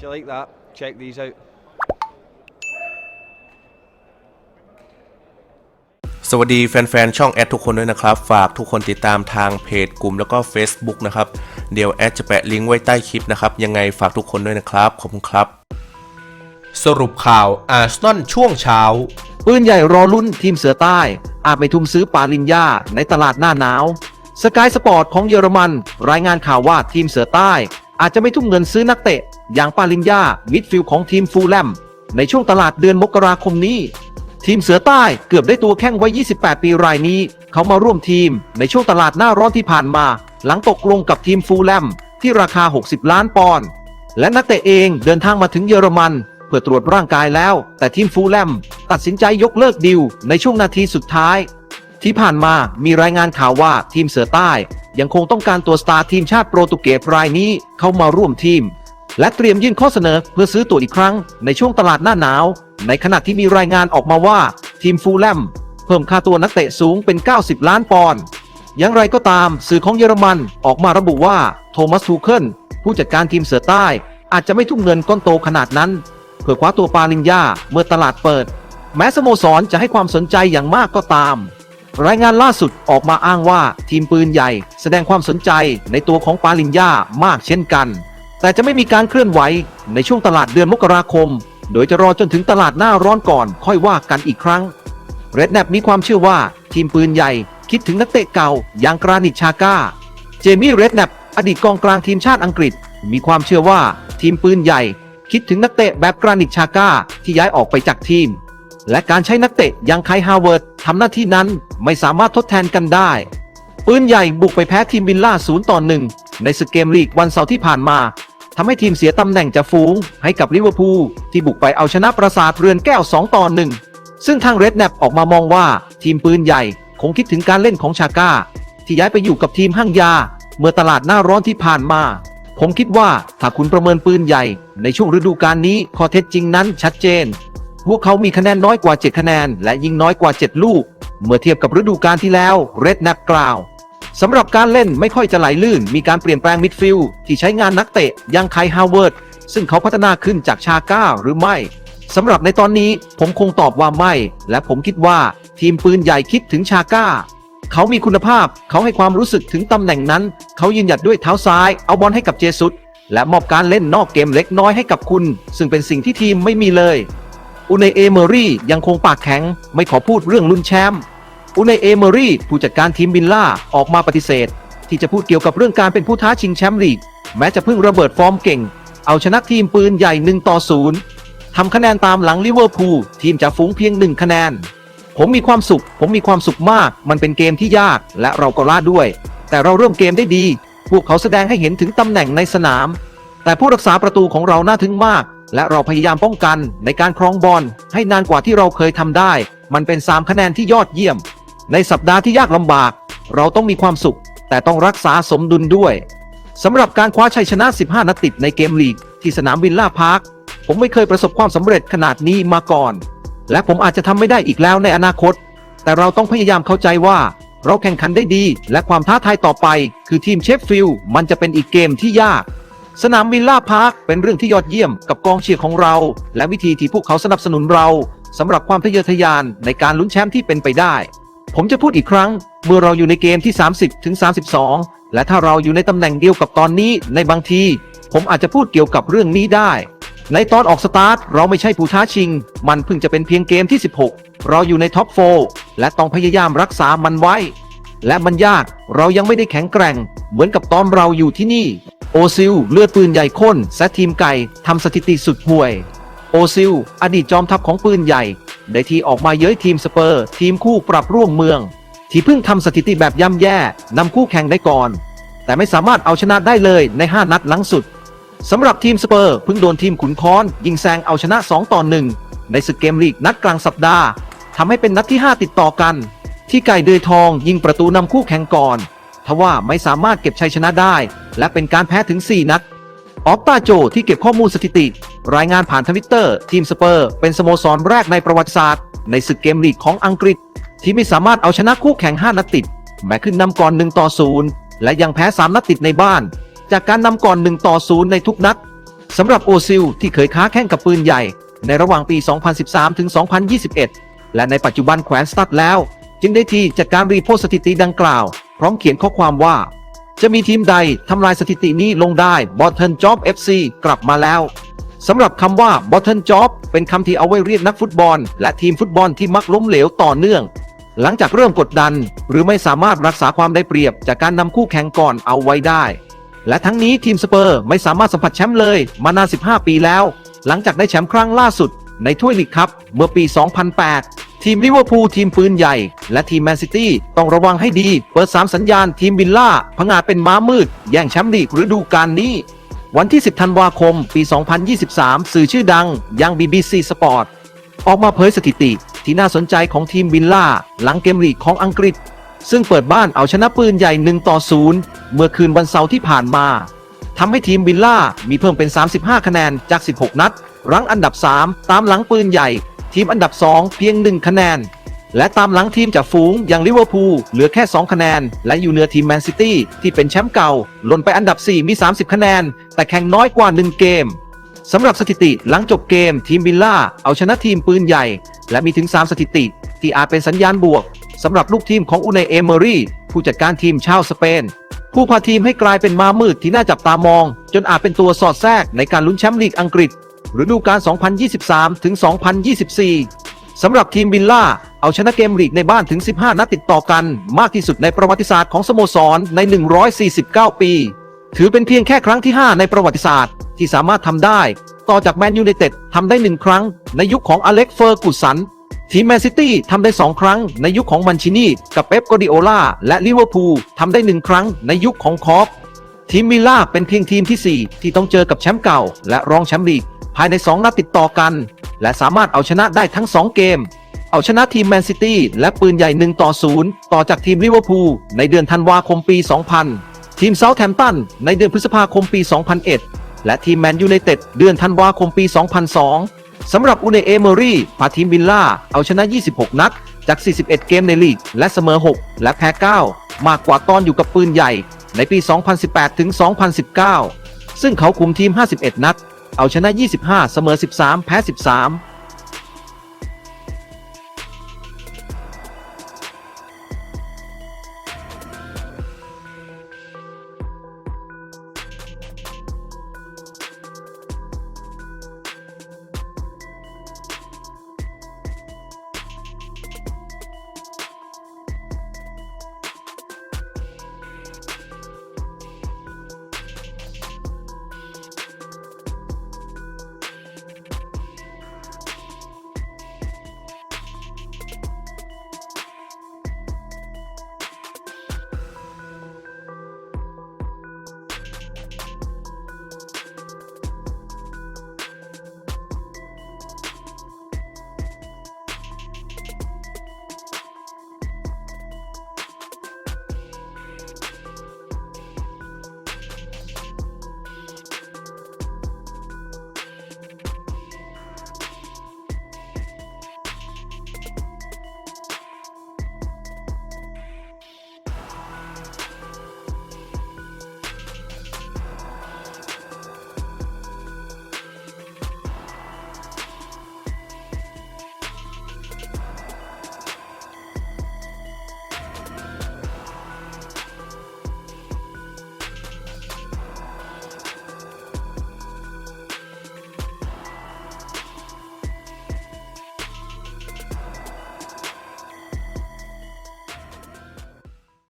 If you like that, check these out. สวัสดีแฟนๆ ช่องแอดทุกคนด้วยนะครับ ฝากทุกคนติดตามทางเพจกลุ่มแล้วก็ Facebook นะครับ เดี๋ยวแอดจะแปะลิงก์ไว้ใต้คลิปนะครับ ยังไงฝากทุกคนด้วยนะครับ ขอบคุณครับ สรุปข่าวอาร์เซนอลช่วงเช้า ปืนใหญ่รอลุ้นทีมเสือใต้ อาจไปทุ่มซื้อปาลินยาในตลาดหน้าหนาว สกายสปอร์ตของเยอรมัน รายงานข่าวว่าทีมเสือใต้ อาจจะไม่ทุ่มเงินซื้อนักเตะ อย่างปาลินยามิดฟิลด์ของทีมฟูลแลม ในช่วงตลาดเดือนมกราคมนี้ ทีมเสือใต้เกือบได้ตัวแข้งไว้ 28 ปีรายนี้ เขามาร่วมทีมในช่วงตลาดหน้าร้อนที่ผ่านมา หลังตกลงกับทีมฟูลแลม ที่ราคา 60 ล้านปอนด์และนักเตะเองเดินทางมาถึงเยอรมันเพื่อตรวจร่างกายแล้ว แต่ทีมฟูลแลม ตัดสินใจยกเลิกดิวในช่วงนาทีสุดท้าย ที่ผ่านมามีรายงานข่าวว่าทีมเสือใต้ ยังคงต้องการตัวสตาร์ทีมชาติโปรตุเกสรายนี้เข้ามาร่วมทีม และเตรียมยื่นข้อเสนอเพื่อซื้อตัวอีกครั้งในช่วงตลาดหน้าหนาว ในขณะที่มีรายงานออกมาว่าทีมฟูลแลมเพิ่มค่าตัวนักเตะสูงเป็น 90 ล้านปอนด์อย่างไรก็ตามสื่อของเยอรมันออกมาระบุว่าโทมัสทูเคิลผู้จัดการทีมเสือใต้ อาจจะไม่ทุ่มเงินก้อนโตขนาดนั้น เพื่อคว้าตัวปาลินยาเมื่อตลาดเปิด แม้สโมสรจะให้ความสนใจอย่างมากก็ตาม รายงานล่าสุดออกมาอ้างว่าทีมปืนใหญ่ แสดงความสนใจในตัวของปาลินยามากเช่นกัน แต่จะไม่มีการเคลื่อนไหวในช่วงตลาดเดือนมกราคม โดยจะรอจนถึงตลาดหน้าร้อนก่อนค่อยว่ากันอีกครั้งเรดแนปมีความเชื่อว่าทีมปืนใหญ่คิดถึงนักเตะเก่าอย่างกรานิชาก้า เจมี่เรดแนปอดีตกองกลางทีมชาติอังกฤษ มีความเชื่อว่าทีมปืนใหญ่ คิดถึงนักเตะแบบกรานิชาก้าที่ย้ายออกไปจากทีม และการใช้นักเตะอย่างไคฮาวเวิร์ดทำหน้าที่นั้นไม่สามารถทดแทนกันได้ ปืนใหญ่บุกไปแพ้ทีมวิลล่า0ต่อ1ในศึกเกมลีกวันเสาร์ที่ผ่านมาทำให้ทีมเสียตำแหน่งจากฝูงให้กับลิเวอร์พูลที่บุกไปเอาชนะปราสาทเรือนแก้ว 2 ต่อ 1 ซึ่งทางเรดแนปออกมามองว่าทีมปืนใหญ่คงคิดถึงการเล่นของชาก้า ที่ย้ายไปอยู่กับทีมห้างยา เมื่อตลาดหน้าร้อนที่ผ่านมา ผมคิดว่าถ้าคุณประเมินปืนใหญ่ ในช่วงฤดูกาลนี้ข้อเท็จจริงนั้นชัดเจน พวกเขามีคะแนนน้อยกว่า 7 คะแนน และยิงน้อยกว่า 7 ลูก เมื่อเทียบกับฤดูกาลที่แล้วเรดนปกกล่าวสำหรับการเล่นไม่ค่อยจะไหลลื่น มีการเปลี่ยนแปลงมิดฟิลด์ที่ใช้งานนักเตะยังไคฮาวเวิร์ดซึ่งเขาพัฒนาขึ้นจากชาก้าหรือไม่สำหรับในตอนนี้ผมคงตอบว่าไม่ และผมคิดว่าทีมปืนใหญ่คิดถึงชาก้า เขามีคุณภาพ เขาให้ความรู้สึกถึงตำแหน่งนั้น เขายืนหยัดด้วยเท้าซ้าย เอาบอลให้กับเจสุสและมอบการเล่นนอกเกมเล็กน้อยให้กับคุณ ซึ่งเป็นสิ่งที่ทีมไม่มีเลย อุนเอเมอรี่ยังคงปากแข็ง ไม่ขอพูดเรื่องลุ้นแชมป์อุนเอเมอรี่ผู้จัดการทีมบินล่าออกมาปฏิเสธ ที่จะพูดเกี่ยวกับเรื่องการเป็นผู้ท้าชิงแชมป์ลีก แม้จะเพิ่งระเบิดฟอร์มเก่ง เอาชนะทีมปืนใหญ่1ต่อ0ทำคะแนนตามหลังลิเวอร์พูลทีมจะฝูงเพียง 1 คะแนน ผมมีความสุข ผมมีความสุขมาก มันเป็นเกมที่ยาก และเราก็ล่าด้วย แต่เราเริ่มเกมได้ดี พวกเขาแสดงให้เห็นถึงตำแหน่งในสนาม แต่ผู้รักษาประตูของเราน่าทึ่งมาก และเราพยายามป้องกันในการครองบอลให้นานกว่าที่เราเคยทำได้ มันเป็น 3 คะแนนที่ยอดเยี่ยม ในสัปดาห์ที่ยากลำบาก เราต้องมีความสุข แต่ต้องรักษาสมดุลด้วยสำหรับการคว้าชัยชนะ 15 นัดติดในเกมลีก ที่สนามวิลล่าพาร์ค ผมไม่เคยประสบความสำเร็จขนาดนี้มาก่อน และผมอาจจะทำไม่ได้อีกแล้วในอนาคต แต่เราต้องพยายามเข้าใจว่า เราแข่งขันได้ดี และความท้าทายต่อไป คือทีมเชฟฟิลด์มันจะเป็นอีกเกมที่ยาก สนามวิลล่าพาร์คเป็นเรื่องที่ยอดเยี่ยมกับกองเชียร์ของเรา และวิธีที่พวกเขาสนับสนุนเราสำหรับความทะเยอทะยานในการลุ้นแชมป์ที่เป็นไปได้ ผมจะพูดอีกครั้ง เมื่อเราอยู่ในเกมที่ 30 ถึง 32 และถ้าเราอยู่ในตำแหน่งเดียวกับตอนนี้ในบางที ผมอาจจะพูดเกี่ยวกับเรื่องนี้ได้ ในตอนออกสตาร์ทเราไม่ใช่ผู้ท้าชิง มันเพิ่งจะเป็นเพียงเกมที่ 16 เราอยู่ในท็อปโฟและต้องพยายามรักษามันไว้ และมันยากเรายังไม่ได้แข็งแกร่ง เหมือนกับตอนเราอยู่ที่นี่ โอซิล เลือดปืนใหญ่ข้นแซะทีมไก่ทำสถิติสุดห่วย โอซิล อดีตจอมทัพของปืนใหญ่ ได้ทีออกมาเย้ยทีมสเปอร์ ทีมคู่ปรับร่วมเมือง ที่เพิ่งทำสถิติแบบย่ำแย่นำคู่แข่งได้ก่อน แต่ไม่สามารถเอาชนะได้เลยใน 5 นัดหลังสุดสำหรับทีมสเปอร์เพิ่งโดนทีมขุนค้อนยิงแซงเอาชนะ 2 ต่อ 1 ในศึกเกมลีกนัดกลางสัปดาห์ทำให้เป็นนัดที่ 5 ติดต่อกัน ที่ไก่เดือยทองยิงประตูนำคู่แข่งก่อน ทว่าไม่สามารถเก็บชัยชนะได้ และเป็นการแพ้ถึง 4 นัด ออกตาโจที่เก็บข้อมูลสถิติ รายงานผ่านทวิตเตอร์ ทีมสเปอร์เป็นสโมสรแรกในประวัติศาสตร์ ในศึกเกมลีกของอังกฤษ ที่ไม่สามารถเอาชนะคู่แข่ง 5 นัดติด แม้ขึ้นนำก่อน 1 ต่อ 0 และยังแพ้ 3 นัดติดในบ้าน จากการนำก่อน 1 ต่อ 0 ในทุกนัดสำหรับโอซิลที่เคยค้าแข่งกับปืนใหญ่ ในระหว่างปี 2013 ถึง 2021 และในปัจจุบันแขวนสตัดแล้ว จึงได้ทีจัดการรีโพสต์สถิติดังกล่าว พร้อมเขียนข้อความว่า จะมีทีมใดทำลายสถิตินี้ลงได้บอทเทนจ็อบ FC กลับมาแล้วสำหรับคำว่า bottom job เป็นคำที่เอาไว้เรียกนักฟุตบอล และทีมฟุตบอลที่มักล้มเหลวต่อเนื่อง หลังจากเริ่มกดดัน หรือไม่สามารถรักษาความได้เปรียบจากการนำคู่แข่งก่อนเอาไว้ได้ และทั้งนี้ทีมสเปอร์ไม่สามารถสัมผัสแชมป์เลยมานาน 15 ปีแล้ว หลังจากได้แชมป์ครั้งล่าสุด ในถ้วยลีกครับเมื่อปี 2008 ทีมลิเวอร์พูลทีมปืนใหญ่ และทีมแมนซิตี้ต้องระวังให้ดี เปิด 3 สัญญาณทีมวิลล่าผงาดเป็นม้ามืด แย่งแชมป์ลีกฤดูกาลนี้ วันที่ 10 ธันวาคม ปี 2023 สื่อชื่อดังยัง BBC Sport ออกมาเผยสถิติที่น่าสนใจของทีมวิลล่าหลังเกมลีกของอังกฤษ ซึ่งเปิดบ้านเอาชนะปืนใหญ่ 1 ต่อ 0 เมื่อคืนวันเสาร์ที่ผ่านมาทำให้ทีมวิลล่ามีเพิ่มเป็น 35 คะแนนจาก 16 นัด รั้งอันดับ 3 ตามหลังปืนใหญ่ ทีมอันดับ 2 เพียง 1 คะแนน และตามหลังทีมจากฝูงอย่างลิเวอร์พูลเหลือแค่ 2 คะแนน และอยู่เหนือทีมแมนซิตี้ที่เป็นแชมป์เก่าหล่นไปอันดับ 4 มี 30 คะแนน แต่แข่งน้อยกว่า 1 เกมสำหรับสถิติหลังจบเกมทีมวิลล่าเอาชนะทีมปืนใหญ่ และมีถึง 3 สถิติ ที่อาจเป็นสัญญาณบวกสำหรับลูกทีมของอูเนเอเมอรี่ผู้จัดการทีมชาวสเปน ผู้พาทีมให้กลายเป็นมามืดที่น่าจับตามอง จนอาจเป็นตัวสอดแทรกในการลุ้นแชมป์ลีกอังกฤษ ฤดูกาล 2023 ถึง 2024 สำหรับทีมวิลล่า เอาชนะเกมลีกในบ้านถึง 15 นัดติดต่อกัน มากที่สุดในประวัติศาสตร์ของสโมสรใน 149 ปี ถือเป็นเพียงแค่ครั้งที่ 5 ในประวัติศาสตร์ที่สามารถทำได้ ต่อจากแมนยูไนเต็ดทำได้ 1 ครั้ง ในยุคของอเล็กเฟอร์กุสันทีมแมนซิตี้ทำได้ 2 ครั้งในยุคของมันชินีกับเป๊ปกวาร์ดิโอลาและลิเวอร์พูลทำได้ 1 ครั้งในยุคของคอป ทีมมิลล่าเป็นเพียงทีมที่ 4 ที่ต้องเจอกับแชมป์เก่า และรองแชมป์ลีกภายใน 2 นัดติดต่อกัน และสามารถเอาชนะได้ทั้ง 2 เกม เอาชนะทีมแมนซิตี้และปืนใหญ่ 1 ต่อ 0 ต่อจากทีมลิเวอร์พูลในเดือนธันวาคมปี 2000 ทีมเซาท์แฮมป์ตันในเดือนพฤษภาคมปี 2001 และทีมแมนยูไนเต็ดเดือนธันวาคมปี 2002 สำหรับอูเนเอเมอรี่พาทีมวิลล่าเอาชนะ 26 นัดจาก 41 เกมในลีก และเสมอ 6 และแพ้ 9 มากกว่าตอนอยู่กับปืนใหญ่ ในปี 2018 ถึง 2019 ซึ่งเขาคุมทีม 51 นัด เอาชนะ 25 เสมอ 13 แพ้ 13